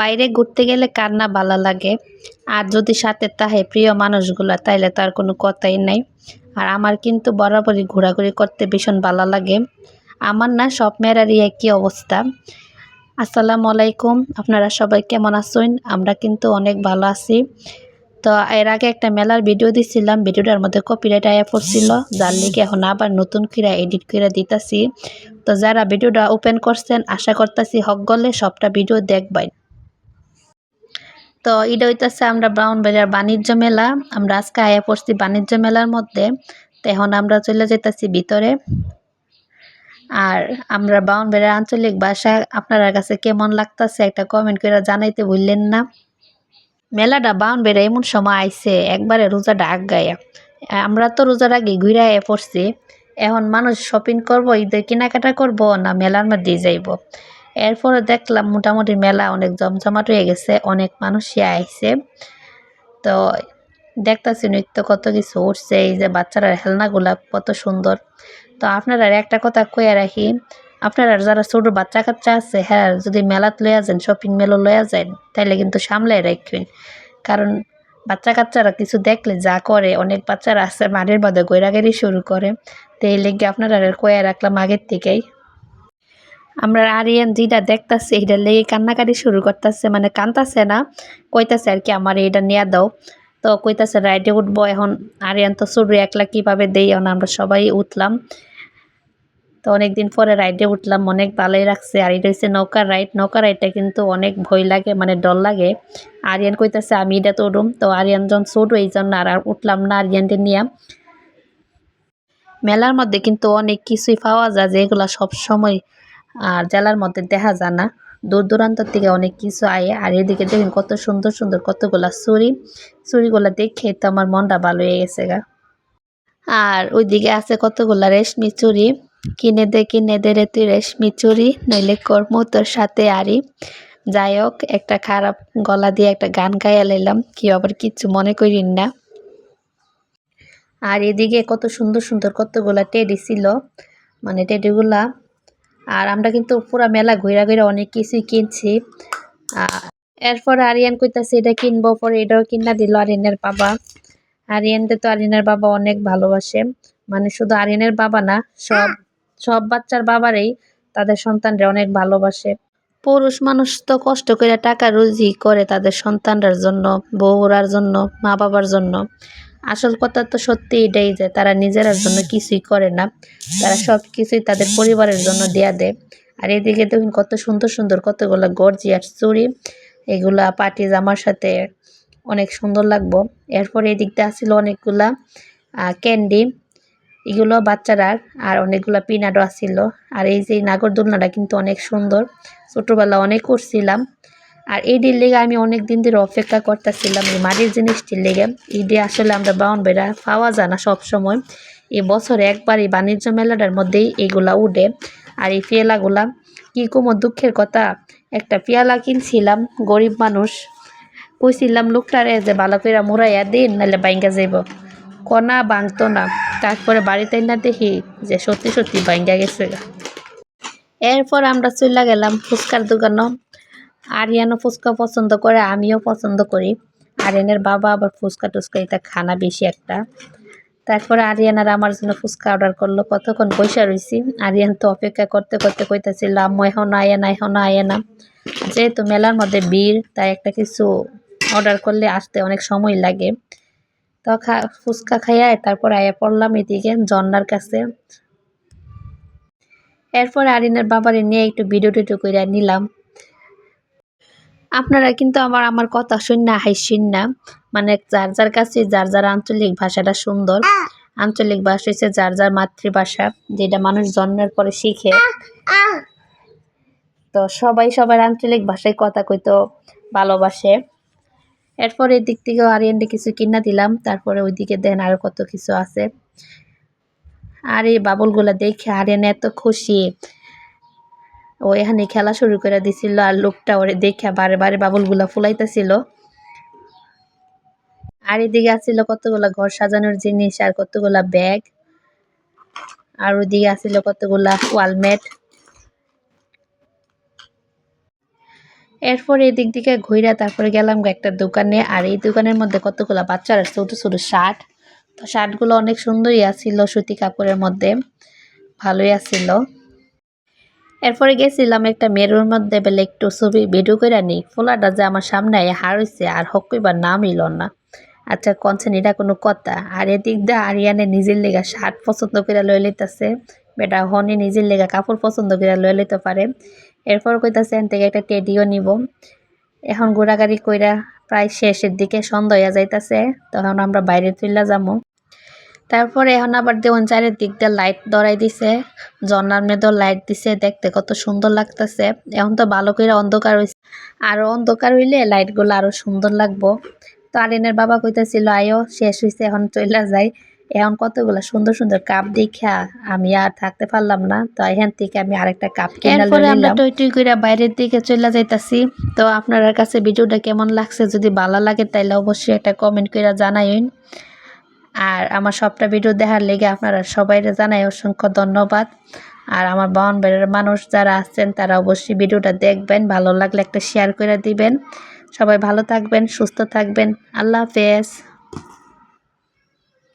বাইরে ঘুরতে গেলে কার না ভালো লাগে? আর যদি সাথে তাহে প্রিয় মানুষগুলো, তাইলে তার কোনো কথাই নাই। আর আমার কিন্তু বরাবরই ঘোরাঘুরি করতে ভীষণ ভালো লাগে। আমার না সব মেয়েরারই একই অবস্থা। আসসালামু আলাইকুম, আপনারা সবাই কেমন আছেন? আমরা কিন্তু অনেক ভালো আছি। তো এর আগে একটা মেলার ভিডিও দিছিলাম, ভিডিওটার মধ্যে কপিরাইট আয়া পড়ছিল। যার লিগে এখন আবার নতুন করে এডিট করে দিতাছি। তো যারা ভিডিওটা ওপেন করছেন, আশা করতেছি হক গলে সবটা ভিডিও দেখবেন। তো এটা হইতেছে আমরা ব্রাউনবাজার বাণিজ্য মেলা। আমরা আজকে আয়া পড়ছি বাণিজ্য মেলার মধ্যে। তো এখন আমরা চলে যেতেছি ভিতরে। আর আমরা ব্রাউনবাজার আঞ্চলিক ভাষা আপনার কাছে কেমন লাগতেছে একটা কমেন্ট করে জানাইতে ভুললেন না। মেলাটা বাউন বাউনবেড়া এমন সময় আইছে, একবারে রোজা ডাক গায়া। আমরা তো রোজার আগে ঘুরে আয়া পড়ছি। এখন মানুষ শপিং করব, ঈদের কেনাকাটা করব না মেলার মধ্যে যাইব। এরপরে দেখলাম মোটামুটি মেলা অনেক জমজমাট হয়ে গেছে, অনেক মানুষই আইছে। তো দেখতেছি নৃত্য কত কিছু উঠছে, এই যে বাচ্চারা হেলনাগুলা কত সুন্দর। তো আপনারা একটা কথা কয়ে রাখি, আপনারা যারা ছোট বাচ্চা কাচ্চা আছে হ্যাঁ যদি মেলাত লইয়া যান শপিং মেলও লইয়া যান তাহলে কিন্তু সামলাই রাখবেন কারণ বাচ্চা কাচ্চারা কিছু দেখলে যা করে, অনেক বাচ্চারা আছে, মাঠের মধ্যে গৈরাগেরি শুরু করে। তো এই লেগে আপনারা কয়ে রাখলাম আগের থেকেই। আমরা আরিয়ান যেটা দেখতাছে এটা লেগে কান্নাকাটি শুরু করতেছে মানে কান্তাছে না, কইতাছে আর কি, আমার এটা নিয়ে দাও। তো কইতাছে, রাইডে উঠবো এখন। আরিয়ান তো শুরু একলা কীভাবে দেই, এখন আমরা সবাই উঠলাম। তো অনেকদিন পরে রাইডে উঠলাম, অনেক ভালোই রাখছে আর এটা হচ্ছে নৌকার রাইড। নৌকা রাইডটা কিন্তু অনেক ভয় লাগে মানে ডর লাগে। আরিয়ান কইতাছে, আমি এটা তো উঠুম তো আরিয়ান যখন ছোট, এই জন্য আর উঠলাম না আরিয়ানকে নিয়ে। মেলার মধ্যে কিন্তু অনেক কিছুই পাওয়া যায়, যেগুলো সব সময় আর জেলার মধ্যে দেখা যায় না। দূর দূরান্ত থেকে অনেক কিছু আয়, আর এদিকে দেখুন কত সুন্দর সুন্দর কতগুলা চুরি চুরিগুলা দেখে তো আমার মনটা ভালো হয়ে গেছে গা। আর ওইদিকে আছে কতগুলা রেশমি চুরি কিনে দে কিনে দে রে তুই রেশমি চুরি নইলে কর্ম তোর সাথে আরি যাই হোক, একটা খারাপ গলা দিয়ে একটা গান গাইয়া লাইলাম কি আবার কিচ্ছু মনে করিন না। আর এদিকে কত সুন্দর সুন্দর কতগুলা টেডি ছিল। মানে টেডিগুলা আর আমরা কিন্তু পুরা মেলা ঘুরা ঘুরে অনেক কিছুই কিনছি। এরপর আরিয়ান কইতাছে, এটা কিনবো, পরে এটাও কিনা দিল আরিয়ানের বাবা। আরিয়ানকে তো আরিয়ানের বাবা অনেক ভালোবাসে। মানে শুধু আরিয়ানের বাবা না, সব সব বাচ্চার বাবারই তাদের সন্তানরা অনেক ভালোবাসে। পুরুষ মানুষ তো কষ্ট করে টাকা রুজি করে তাদের সন্তানরার জন্য, বউরার জন্য মা বাবার জন্য। আসল কথা তো সত্যি এটাই যে তারা নিজেরার জন্য কিছুই করে না। তারা সব কিছুই তাদের পরিবারের জন্য দেয়া দেয়। আর এদিকে দেখুন কত সুন্দর সুন্দর কতগুলো গর্জিয়ার চুড়ি, এগুলা পাটি জামার সাথে অনেক সুন্দর লাগবো। এরপর এদিক দিয়ে আসছিল অনেকগুলা ক্যান্ডি, এগুলো বাচ্চারা আর অনেকগুলো পিনাডও আসছিল আর এই যে নাগরদোলনাটা কিন্তু অনেক সুন্দর। ছোটোবেলা অনেক করছিলাম। আর ডির লেগে আমি অনেক দিন ধরে অপেক্ষা করতেছিলাম এই মাটির জিনিসটির লেগে। ঈদে আসলে আমরা বাউন বেড়া পাওয়া যায় না সবসময়। এই বছরে একবার এই বাণিজ্য মেলাটার মধ্যেই এগুলা উঠে। আর এই পেয়ালাগুলা, কী কুমো দুঃখের কথা, একটা পেয়ালা কিনছিলাম, গরিব মানুষ। কইছিলাম, লোকটারে যে ভালো করে মুড়াইয়া দিন নাহলে বাইঙ্গা যাইব। কনা বাঁধতো না। তারপরে বাড়িতে না দেখি যে সত্যি সত্যি বাইঙ্গা গেছে এরপর আমরা চলে গেলাম ফুচকার দোকানও। আরিয়ানও ফুচকা পছন্দ করে, আমিও পছন্দ করি। আরিয়ানের বাবা আবার ফুচকা টুচকা, এটা খানা বেশি একটা। তারপরে আরিয়ান আর আমার জন্য ফুচকা অর্ডার করল। কতক্ষণ পয়সা রয়েছি আরিয়ান তো অপেক্ষা করতে করতে কইতেছিল, আম্মু, এখন আয়ে না, এখন আয়ে না। যেহেতু মেলার মধ্যে ভিড়, তাই একটা কিছু অর্ডার করলে আসতে অনেক সময় লাগে। তো খা, ফুচকা খাইয়া তারপর আয়া পড়লাম এদিকে, জন্নার কাছে। এরপর আরিনের বাবারে নিয়ে একটু ভিডিও টিডিও করে নিলাম। আপনারা কিন্তু আমার আমার কথা শুন না হাইসিন না। মানে যার যার কাছে যার যার আঞ্চলিক ভাষাটা সুন্দর। আঞ্চলিক ভাষা হচ্ছে যার যার মাতৃভাষা যেটা মানুষ জন্মের পরে শিখে। তো সবাই সবার আঞ্চলিক ভাষায় কথা কইতো ভালোবাসে। এরপর এই দিক থেকেও আরিয়ানটা কিছু কিনা দিলাম তারপরে ওইদিকে দেন আরও কত কিছু আছে। আর এই বাবুলগুলা দেখে আরিয়ান এত খুশি। ও এখানে খেলা শুরু করে দিছিল আর লোকটা ওরে দেখে বারে বারে বাবুলগুলা ফুলাইতেছিল। আর এদিকে আসছিল কতগুলা ঘর সাজানোর জিনিস আর কতগুলা ব্যাগ। আর ওদিকে আসছিল কতগুলা ওয়ালমেট। এরপর এদিক দিকে ঘুইরা তারপরে গেলাম একটা দোকানে। আর এই দোকানের মধ্যে কতগুলো বাচ্চারা ছোট ছোট শার্ট। তো শার্টগুলো অনেক সুন্দরই আছিল সুতি কাপড়ের মধ্যে। ভালোই আছিল। এরপরে গেছিলাম একটা মেরুর মধ্যে বেলে একটু ছবি ভিডিও করে নি। ফোলাটা যে আমার সামনে হার হইছে আর হক কইবার নাম ইল না। আচ্ছা কনছেন এটা কোনো কথা? আর এদিক দিয়ে আরিয়ানে নিজের লেগা শার্ট পছন্দ করে লয়ে লইতেছে। বেটা, হনি নিজের লেগা কাপড় পছন্দ করে লয়ে লইতে পারে। এরপর কইতাছে, এন থেকে একটা টেডিও নিব। এখন ঘোরাঘুরি কইরা প্রায় শেষের দিকে সন্ধ্যা হইয়া যাইতাছে। তখন আমরা বাইরে তুললা যাব তারপরে এখন আবার দেওয়ান চারের দিক দিয়ে লাইট ধরাই দিছে। ঝর্নার মেয়েদের লাইট দিছে দেখতে কত সুন্দর লাগতেছে। এখন তো ভালো করে অন্ধকার হয়েছে আরও অন্ধকার হইলে লাইটগুলো আরও সুন্দর লাগবো। তো আরিনের বাবা কইতেছিল আয়ো শেষ হয়েছে এখন চলে যাই। এখন কতগুলো সুন্দর সুন্দর কাপ দেখা আমি আর থাকতে পারলাম না। তো এখান থেকে আমি আরেকটা কাপ কিনে আমরা টই টই করে বাইরের দিকে চলে যাইতাছি। তো আপনার কাছে ভিডিওটা কেমন লাগছে যদি ভালো লাগে তাইলে অবশ্যই একটা কমেন্ট করে জানাইন। আর আমার সবটা ভিডিও দেখার লেগে আপনারা সবাই জানাই অসংখ্য ধন্যবাদ। আর আমার বাহন বাড়ির মানুষ যারা আছেন, তারা অবশ্যই ভিডিওটা দেখবেন, ভালো লাগলে একটা শেয়ার করে দিবেন। সবাই ভালো থাকবেন, সুস্থ থাকবেন। আল্লাহ হাফেজ।